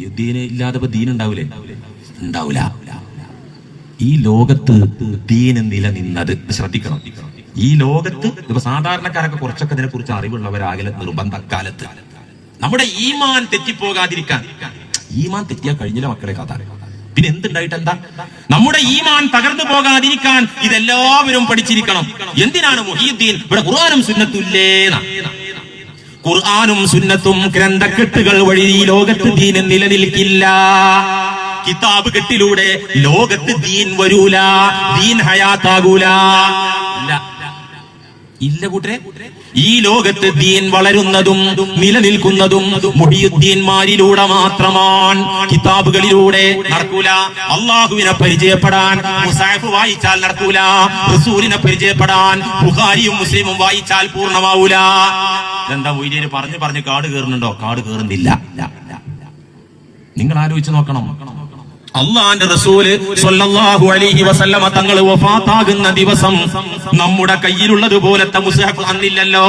മൊയ്യുദ്ദീന് ഇല്ലാതെ ദീൻ ഉണ്ടാവില്ലേ ഉണ്ടാവൂല. ഈ ലോകത്ത് ദീന് നിലനിന്നത് ശ്രദ്ധിക്കണം. ഈ ലോകത്ത് ഇപ്പൊ സാധാരണക്കാരൊക്കെ കുറച്ചൊക്കെ ഇതിനെ കുറിച്ച് അറിവുള്ളവരാകലെ നിർബന്ധ കാലത്ത് നമ്മുടെ ഈമാൻ തെറ്റിപ്പോകാതിരിക്കാൻ. ഈമാൻ തെറ്റിയാൽ കഴിഞ്ഞില്ല മക്കളെ കഥ പിന്നെ എന്തുണ്ടായിട്ട് എന്താ? നമ്മുടെ ഈമാൻ തകർന്നു പോകാതിരിക്കാൻ ഇതെല്ലാവരും പഠിച്ചിരിക്കണം. എന്തിനാണ് മുഹീദ്ദീൻ ഇവിടെ ഖുർആാനും സുന്നത്തുല്ലേന്നാ ഖുർആാനും സുന്നത്തും ഗ്രന്ഥക്കെട്ടുകൾ വഴി ഈ ലോകത്ത് ദീന് നിലനിൽക്കില്ല. കിതാബ് കെട്ടിലൂടെ ലോകത്ത് ദീൻ വരൂല ദീൻ ഹയാത്താകൂല. ഇല്ല. ഇല്ല കൂട്ടരെ. ഈ ലോകത്ത് ദീൻ വളരുന്നതും നിലനിൽക്കുന്നതും മുഹിയുദ്ദീൻമാരിലൂടെ മാത്രമാണ്. കിതാബുകളിലൂടെ നടക്കൂല. അള്ളാഹുവിനെ പരിചയപ്പെടാൻ മുസാഫ് വായിച്ചാൽ നടക്കൂല. റസൂലിനെ പരിചയപ്പെടാൻ ബുഖാരിയും മുസ്ലിമും വായിച്ചാൽ പൂർണമാവൂല. എന്താ മൊയ്തീന് പറഞ്ഞു പറഞ്ഞ് കാട് കയറുന്നുണ്ടോ? കാട് കയറുന്നില്ല. നിങ്ങൾ ആലോചിച്ച് നോക്കണം. അള്ളാന്റെ റസൂൽ സ്വല്ലല്ലാഹു അലൈഹി വസല്ലമ തങ്ങൾ വഫാത്താകുന്ന ദിവസം നമ്മുടെ കയ്യിലുള്ളത് പോലത്തെ മുസ്ഹഫ് അന്നില്ലല്ലോ.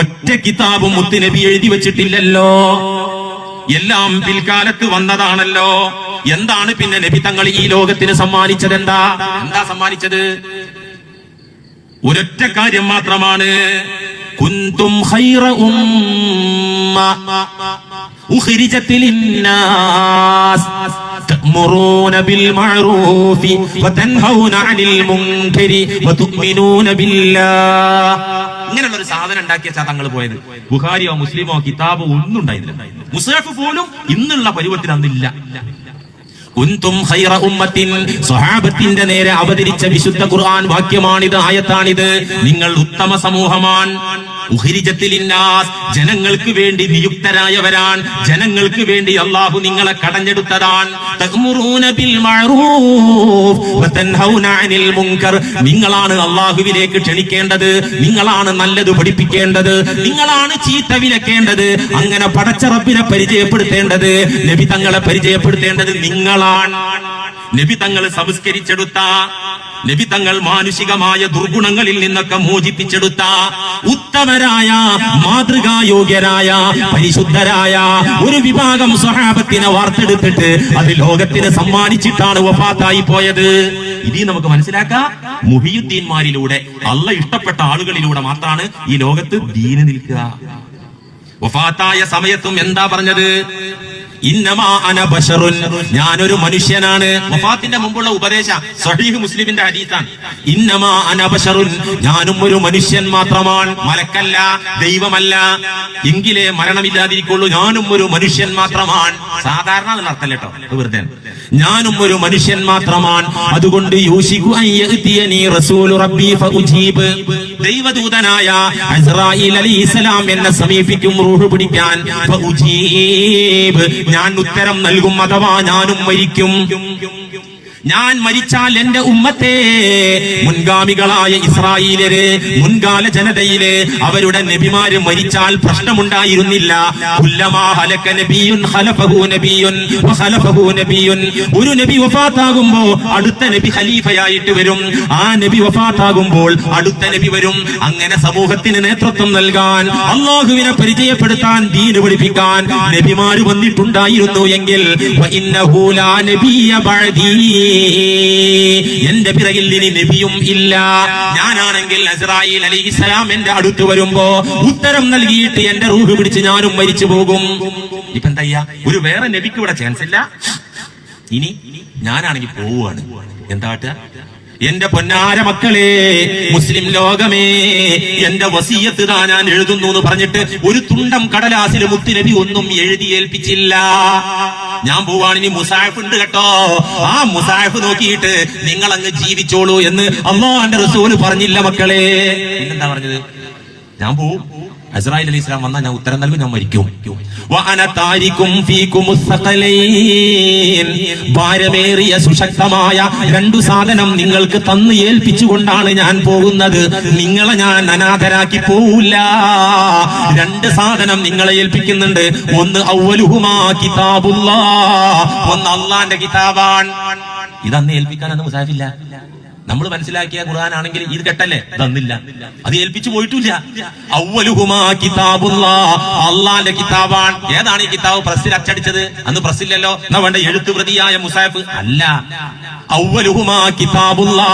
ഒറ്റ കിതാബും മുത്തുനബി എഴുതി വെച്ചിട്ടില്ലല്ലോ. എല്ലാം പിൽക്കാലത്ത് വന്നതാണല്ലോ. എന്താണ് പിന്നെ നബി തങ്ങൾ ഈ ലോകത്തിന് സമ്മാനിച്ചത് എന്താ? എന്താ സമ്മാനിച്ചത്? ഒരൊറ്റ കാര്യം മാത്രമാണ്. കുന്തും ഖൈറ ഉമ്മ ഉഖ്രിജത് ലിന്നാസ് تأمرون بالمعروف وتنهون عن المنكر وتؤمنون بالله ഇങ്ങനെയുള്ള ഒരു സാധനം ഉണ്ടാക്കിയ തങ്ങൾ പോയത് ബുഖാരിയോ മുസ്ലിമോ കിതാബോ ഒന്നും ഉണ്ടായിരുന്നില്ല മുസാഫ് പോലും ഇന്നുള്ള പരുവത്തിന് അന്നില്ല കുന്തും ഖൈറ ഉമ്മത്തിൻ സ്വഹാബത്തിന്റെ നേരെ അവതരിച്ച വിശുദ്ധ ഖുർആൻ വാക്യമാണിത് ആയത്താണിത്. നിങ്ങൾ ഉത്തമ സമൂഹമാണ് ജനങ്ങൾക്ക് വേണ്ടി നിയുക്തരായവരാൻ ജനങ്ങൾക്ക് വേണ്ടി അള്ളാഹു നിങ്ങളെ കടഞ്ഞെടുത്തതാണ്. നിങ്ങളാണ് അള്ളാഹുവിലേക്ക് ക്ഷണിക്കേണ്ടത്. നിങ്ങളാണ് നല്ലത് പഠിപ്പിക്കേണ്ടത്. നിങ്ങളാണ് ചീത്ത വിലക്കേണ്ടത്. അങ്ങനെ പടച്ചറപ്പിനെ പരിചയപ്പെടുത്തേണ്ടത് നബി തങ്ങളെ പരിചയപ്പെടുത്തേണ്ടത് നിങ്ങളാണ്. നബി സംസ്കരിച്ചെടുത്ത നബി തങ്ങൾ മാനുഷികമായ ദുർഗുണങ്ങളിൽ നിന്നൊക്കെ മോചിപ്പിച്ചെടുത്ത ഉത്തമരായ മാതൃകായോഗ്യരായ പരിശുദ്ധരായ ഒരു വിഭാഗം സ്വഹാബത്തിനെ വാർത്തെടുത്തിട്ട് അത് ലോകത്തിന് സമ്മാനിച്ചിട്ടാണ് വഫാത്തായി പോയത്. ഇനി നമുക്ക് മനസ്സിലാക്കാം മുഹിയുദ്ദീൻമാരിലൂടെ അല്ല ഇഷ്ടപ്പെട്ട ആളുകളിലൂടെ മാത്രമാണ് ഈ ലോകത്ത് ദീന് നിൽക്കുക. വഫാത്തായ സമയത്തും എന്താ പറഞ്ഞത്? ഇന്നമാ ഞാനൊരു മനുഷ്യനാണ്. വഫാത്തിന്റെ മുമ്പുള്ള ഉപദേശം സഹീഹ് മുസ്ലിമിന്റെ ഹദീസാണ്. ഇന്നമാ അന ബഷറുൻ. ഞാനും ഒരു മനുഷ്യൻ മാത്രമാണ്. മലക്കല്ല ദൈവമല്ല. എങ്കിലേ മരണമില്ലാതിരിക്കുള്ളൂ. ഞാനും ഒരു മനുഷ്യൻ മാത്രമാണ്. സാധാരണ അതിന് അർത്ഥമല്ല കേട്ടോ വെറുതെ ഞാനും ഒരു മനുഷ്യൻ മാത്രമാണ്. അതുകൊണ്ട് യോശിക്കുക ദൈവദൂതനായ അസ്രായീൽ അലൈഹിസ്സലാം എന്നെ സമീപിക്കും റൂഹ് പിടിക്കാൻ. ഞാൻ ഉത്തരം നൽകും അഥവാ ഞാനും മരിക്കും. ഞാൻ മരിച്ചാൽ എന്റെ ഉമ്മത്തെ മുൻഗാമികളായ ഇസ്രായേലര് മുൻകാല ജനതയിൽ അവരുടെ നബിമാര് മരിച്ചാൽ പ്രശ്നമുണ്ടായിരുന്നില്ല. ഒരു നബി വഫാത്താകുമ്പോ അടുത്ത നബി ഖലീഫയായിട്ട് വരും. ആ നബി വഫാത്താകുമ്പോൾ അടുത്ത നബി വരും. അങ്ങനെ സമൂഹത്തിന് നേതൃത്വം നൽകാൻ അള്ളാഹുവിനെ പരിചയപ്പെടുത്താൻ ദീന് പഠിപ്പിക്കാൻ നബിമാര് വന്നിട്ടുണ്ടായിരുന്നു എങ്കിൽ എന്റെ പിറകിൽ ഇനി നബിയും ഇല്ല. ഞാനാണെങ്കിൽ അസ്രായിൽ അലിസ്ലാം എന്റെ അടുത്ത് വരുമ്പോ ഉത്തരം നൽകിയിട്ട് എന്റെ റൂഹ് പിടിച്ച് ഞാനും മരിച്ചു പോകും. ഇപ്പൊ എന്താ ഒരു വേറെ നബിക്ക് ഇവിടെ ചാൻസ് ഇല്ല. ഇനി ഞാനാണെങ്കിൽ പോവുകയാണ്. എന്താട്ട് എന്റെ പൊന്നാര മക്കളെ മുസ്ലിം ലോകമേ എന്റെ വസീയത്ത് താ ഞാൻ എഴുതുന്നു എന്ന് പറഞ്ഞിട്ട് ഒരു തുണ്ടം കടലാസിൽ മുത്തുനബി ഒന്നും എഴുതി ഏൽപ്പിച്ചില്ല. ഞാൻ പോവാണ് ഇനി മുസാഫ് ഉണ്ട് കേട്ടോ. ആ മുസാഫ് നോക്കിയിട്ട് നിങ്ങൾ അങ്ങ് ജീവിച്ചോളൂ എന്ന് അള്ളാന്റെ റസൂൽ പറഞ്ഞില്ല മക്കളെ. എന്താ പറഞ്ഞത്? ഞാൻ പോവും. അസ്രായിൽ അലി ഇസ്ലാം വന്നാൽ ഞാൻ ഉത്തരം നൽകും ഞാൻ മരിക്കും. ഭാരമേറിയ സുശക്തമായ രണ്ടു സാധനം നിങ്ങൾക്ക് തന്ന് ഏൽപ്പിച്ചുകൊണ്ടാണ് ഞാൻ പോകുന്നത്. നിങ്ങളെ ഞാൻ അനാഥരാക്കി പോവില്ല. രണ്ട് സാധനം നിങ്ങളെ ഏൽപ്പിക്കുന്നുണ്ട്. ഒന്ന് ഔവലുഹുമാ കിതാബുല്ലാ. ഒന്ന് അള്ളാന്റെ കിതാബാൻ ഇതന്ന് ഏൽപ്പിക്കാൻ അന്ന് മുസാഫില്ല നമ്മൾ മനസ്സിലാക്കിയ ഖുർആൻ ആണെങ്കിൽ ഇത് കെട്ടല്ലേ? തന്നില്ല. അത് ഏൽപ്പിച്ചു പോയിട്ടില്ല. അള്ളാന്റെ കിതാബാണ്. ഏതാണ് ഈ കിതാബ്? പ്രസ്സിൽ അച്ചടിച്ചത്? അന്ന് പ്രസ്സില്ലല്ലോ. എന്നാ വേണ്ട? എഴുത്തു പ്രതിയായ മുസാഫ്? അല്ല. ഔവലുഹുമാ കിതാബുല്ലാ.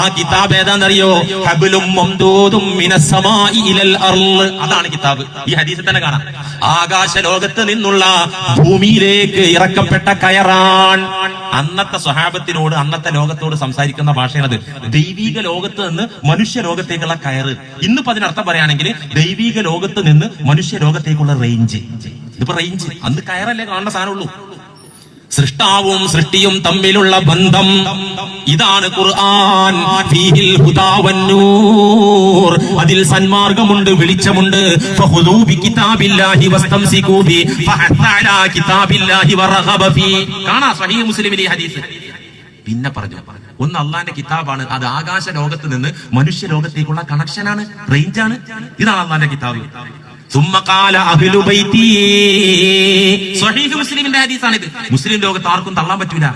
ആ കിതാബ് ഏതാണെന്നറിയോ? ഹബിലും മംദൂദും മിനസ്സമാഇ ഇലൽ അർൾ. അതാണ് കിതാബ്. ഈ ഹദീസിൽ തന്നെ കാണാം. ആകാശ ലോകത്ത് നിന്നുള്ള ഭൂമിയിലേക്ക് ഇറക്കപ്പെട്ട കയറാൻ അന്നത്തെ സ്വഹാബത്തിനോട് അന്നത്തെ ലോകത്തോട് സംസാരിക്കുന്ന ഭാഷയാണത്. ദൈവിക ലോകത്ത് നിന്ന് മനുഷ്യ ലോകത്തേക്കുള്ള കയറ്. ഇന്നിപ്പോ അതിനർത്ഥം പറയുകയാണെങ്കിൽ ദൈവിക ലോകത്ത് നിന്ന് മനുഷ്യ ലോകത്തേക്കുള്ള റേഞ്ച് ഇതിപ്പോ റേഞ്ച് അന്ന് കയറല്ലേ കാണേണ്ട സാധനമുള്ളൂ. സൃഷ്ടാവും സൃഷ്ടിയും തമ്മിലുള്ള ബന്ധം. ഇതാണ് ഖുർആൻ. അതിൽ സന്മാർഗമുണ്ട് വെളിച്ചമുണ്ട്. ഫഖുദൂ ബികിതാബില്ലാഹി വസ്തംസികൂ ബി കിതാബില്ലാഹി വറഹബ ഫീ. കാണാ സഹീഹ് ഹദീസ്. പിന്നെ പറഞ്ഞു ഒന്ന് അള്ളാന്റെ കിതാബാണ്. അത് ആകാശ ലോകത്ത് നിന്ന് മനുഷ്യ ലോകത്തേക്കുള്ള കണക്ഷനാണ് റേഞ്ചാണ് ഇതാണ് അള്ളാന്റെ കിതാബ്. മുസ്ലിമിന്റെ ഹദീസാണിത്. മുസ്ലിം ലോകത്ത് ആർക്കും തള്ളാൻ പറ്റൂല.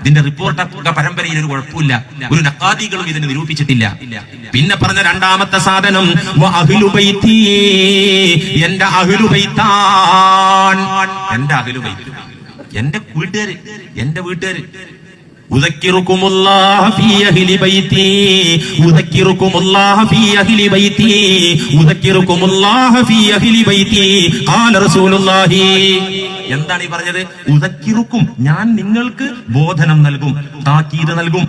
ഇതിന്റെ റിപ്പോർട്ട് പരമ്പരയിൽ ഒരു കുഴപ്പമില്ല. ഒരു നക്കാദികളും ഇതിനെ നിരൂപിച്ചിട്ടില്ല. പിന്നെ പറഞ്ഞ രണ്ടാമത്തെ സാധനം എന്റെ അഹിലുബൈത്താൻ. എന്റെ അഹിലുബൈത്ത്. എന്റെ വീട്ടുകാര് എന്റെ വീട്ടുകാര്. أذكركم الله في أهل بيتي أذكركم الله في أهل بيتي أذكركم الله في أهل بيتي قال رسول الله എന്താണ് ഈ പറഞ്ഞത് ഉദക്കിറുക്കും ഞാൻ നിങ്ങൾക്ക് ബോധനം നൽകും താക്കീത് നൽകും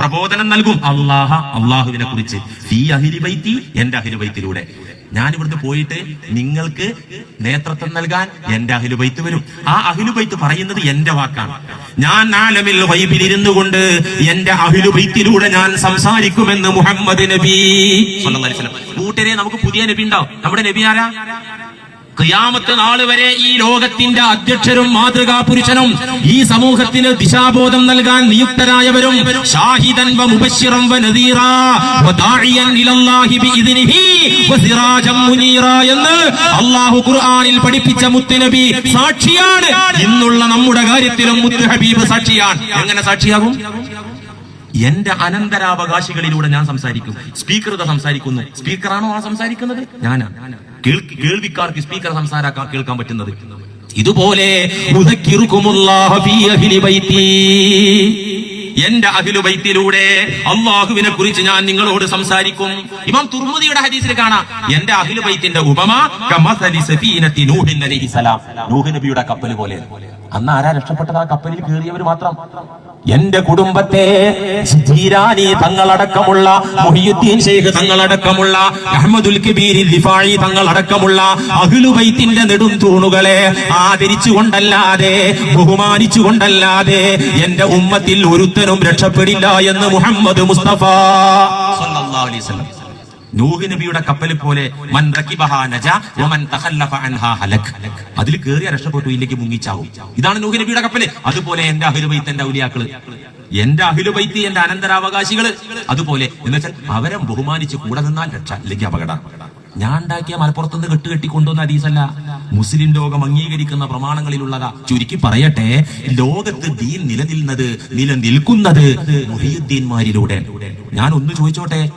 പ്രബോധനം നൽകും അള്ളാഹ അള്ളാഹുവിനെ കുറിച്ച് ഫീ അഹിലി ബൈത്തി എന്റെ അഹിലു ബൈത്തിലൂടെ ഞാൻ ഇവിടുന്ന് പോയിട്ട് നിങ്ങൾക്ക് നേതൃത്വം നൽകാൻ എന്റെ അഹിലുബൈത്ത് വരും. ആ അഹിലുബൈത്ത് പറയുന്നത് എന്റെ വാക്കാണ്. ഞാൻ ആലമിൽ വൈബിൽ ഇരുന്നു കൊണ്ട് എന്റെ അഹിലുബൈത്തിലൂടെ ഞാൻ സംസാരിക്കുമെന്ന് മുഹമ്മദ് നബി. കൂട്ടരെ നമുക്ക് പുതിയ നബി ഉണ്ടാവും. നമ്മുടെ നബി ആരാ? ഖിയാമത്ത് നാൾ വരെ ഈ ലോകത്തിന്റെ അധ്യക്ഷരും മാതൃകാ ഈ സമൂഹത്തിന് ദിശാബോധം നൽകാൻ നിയുക്തരായവരും ഷാഹിദൻ വ മുബശ്ശിറൻ വ നദീറാ വ ദാഇയൻ ഇലല്ലാഹി ബിഇദ്നിഹി വ സിറാജൻ മുനീറാ എന്ന് അല്ലാഹു ഖുർആനിൽ പഠിപ്പിച്ച മുത്തുനബി സാക്ഷിയാണ്. ഇന്നുള്ള നമ്മുടെ കാര്യത്തിലും മുത്തു ഹബീബ് സാക്ഷിയാണ്. എങ്ങനെ സാക്ഷിയാകും? എന്റെ അനന്തരാവകാശികളിലൂടെ ഞാൻ സംസാരിക്കും. സ്പീക്കർ സംസാരിക്കുന്നു. സ്പീക്കറാണോ ആ സംസാരിക്കുന്നത്? ഞാനാ കേൾവിക്കാർക്ക് സ്പീക്കർ സംസാരാക്കാൻ കേൾക്കാൻ പറ്റുന്നത്. ഇതുപോലെ. എന്റെ അഖിലുബൈത്തിലൂടെ അള്ളാഹുവിനെ കുറിച്ച് ഞാൻ നിങ്ങളോട് സംസാരിക്കും. ഇമാം തുർമുദിയുടെ ഹദീസിൽ കാണാം. എന്റെ അഖിലുബൈത്തിന്റെ ഉപമ നൂഹിൻ നബിയുടെ കപ്പൽ പോലെ. അന്ന് ആരാ രക്ഷപ്പെട്ടത്? ആ കപ്പലിൽ കയറിയവർ മാത്രം. എന്റെ കുടുംബത്തെ ജീരാനി തങ്ങളടക്കമുള്ള മൊഹിയുദ്ദീൻ ഷെയ്ഖ് തങ്ങളടക്കമുള്ള അഹമ്മദുൽ കബീർ ദിഫായി തങ്ങളടക്കമുള്ള അഹ്ലുബൈത്തിന്റെ നെടും തൂണുകളെ ആദരിച്ചുകൊണ്ടല്ലാതെ ബഹുമാനിച്ചുകൊണ്ടല്ലാതെ എന്റെ ഉമ്മത്തിൽ ഒരുത്തനും രക്ഷപ്പെടില്ല എന്ന് മുഹമ്മദ് മുസ്തഫ. സല്ലല്ലാഹു അലൈഹി വസല്ലം. നൂഹ് നബിയുടെ കപ്പൽ പോലെ മൻ നജ തഖല്ലഫ അൻഹാ ഹലക്. അതിൽ കേറിയ രക്ഷപ്പെട്ടു ഇല്ലെങ്കിൽ മുങ്ങിച്ചാവും. ഇതാണ് നൂഹ് നബിയുടെ കപ്പൽ. അതുപോലെ എന്റെ അഹിലുബൈത്ത് എന്റെ ഔലിയാക്കൾ. എന്റെ അഹിലുബൈത്ത് എന്റെ അനന്തരാവകാശികൾ. അതുപോലെ എന്ന് വെച്ചാൽ അവരെ ബഹുമാനിച്ച് കൂടെ നിന്നാൽ രക്ഷ ഇല്ലെങ്കിൽ അപകടം. ഞാൻ ഉണ്ടാക്കിയ മലപ്പുറത്തുനിന്ന് കെട്ട് കെട്ടി കൊണ്ടുവന്ന ഹദീസല്ല മുസ്ലിം ലോകം അംഗീകരിക്കുന്ന പ്രമാണങ്ങളിലുള്ളതാ. ചുരുക്കി പറയട്ടെ ലോകത്ത് ദീൻ നിലനിൽക്കുന്നത് നിലനിൽക്കുന്നത് മുഹിയുദ്ദീൻമാരിലൂടെ. ഞാൻ ഒന്ന് ചോദിച്ചോട്ടെ